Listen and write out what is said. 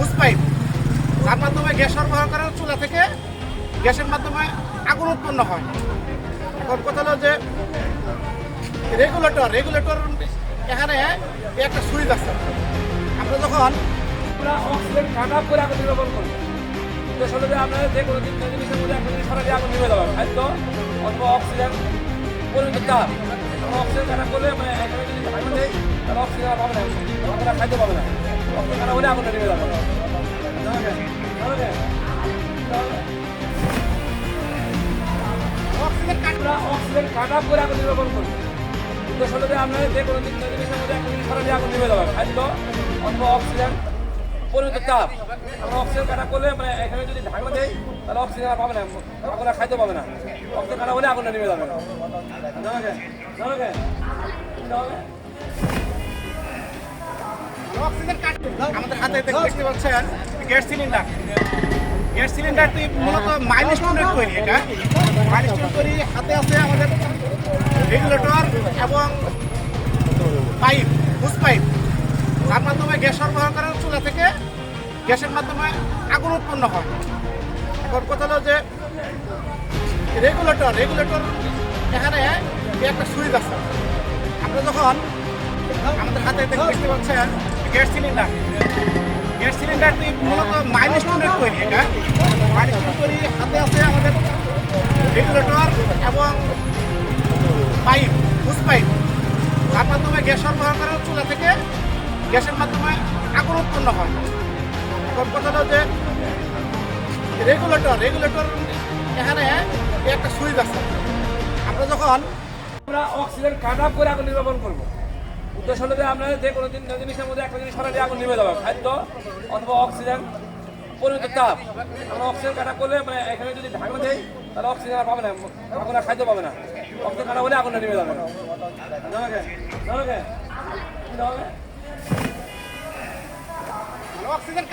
হুস পাইপ যার মাধ্যমে গ্যাস সরবরাহ করে চুলা থেকে গ্যাসের মাধ্যমে আগুন উৎপন্ন হয়। এখন কথা হলো যে রেগুলেটর রেগুলেটর এখানে একটা সুইচ আছে। আমরা যখন অক্সিজেন কাটা করে আগুন নির্বাপন করি উদ্দেশ্য হলো যে কোনো দিন জিনিসের আগুন নিভে খাদ্য অথবা অক্সিজেন পরিমিত অক্সিজেন কাটা করলে মানে অক্সিজেন খাদ্য পাবে না। অক্সিজেন কাটা করে আগুন নির্বাপন করি উদ্দেশ্য যে কোনো জিনিসের আগুন নিভে দেওয়া খাদ্য অথবা অক্সিজেন পরিমিত তাপ আমরা অক্সিজেন কাটা করলে মানে এখানে যদি ঢাকনা দেয় তাহলে অক্সিজেন পাবে না আগুন খাইতে পাবে না অক্সিজেন কাটা হলে নিভে যাবে। আমাদের হাতে দেখ- দেখতে পাচ্ছেন গ্যাস সিলিন্ডার। গ্যাস সিলিন্ডারটি মূলত মাইলেজ স্টোনের তৈরি, এটা? মাইলেজ স্টোন তৈরি হাতে আছে আমাদের রেগুলেটর এবং পাইপ হুস পাইপ। যার মাধ্যমে গ্যাস সরবরাহ করে চুলা থেকে। গ্যাসের মাধ্যমে আগুন উৎপন্ন হয়। এখন কথা হলো যে রেগুলেটর রেগুলেটর এখানে একটা সুইচ আছে। আমরা যখন আমাদের হাতে দেখ- দেখতে পাচ্ছেন গ্যাস সিলিন্ডার। গ্যাস সিলিন্ডারটি মূলত মাইলেজ স্টোনের তৈরি এটা। মাইলেজ স্টোন তৈরি হাতে আছে আমাদের রেগুলেটর এবং পাইপ হুস পাইপ যার মাধ্যমে গ্যাস সরবরাহ করে চুলা থেকে গ্যাসের মাধ্যমে আগুন উৎপন্ন হয়। এখন কথা হলো যে রেগুলেটর রেগুলেটর এখানে একটা সুইচ আছে। আমরা যখন আমরা অক্সিজেন কাটা করে আগুন নির্বাপন করব। উদ্দেশ্য হলো যে আমরা যে কোনো দিন জিনিসের মধ্যে একটা জিনিস সরাসরি আগুন নিভে যাবে, খাদ্য অথবা অক্সিজেন, পরিমিত তাপ। আমরা অক্সিজেন কাটা করলে মানে এখানে যদি ঢাকনা দেয় তাহলে অক্সিজেন আর পাবে না, আগুন আর খাদ্য পাবে না। অক্সিজেন কাটা হলে আগুনটা নিভে যাবে। অক্সিজেন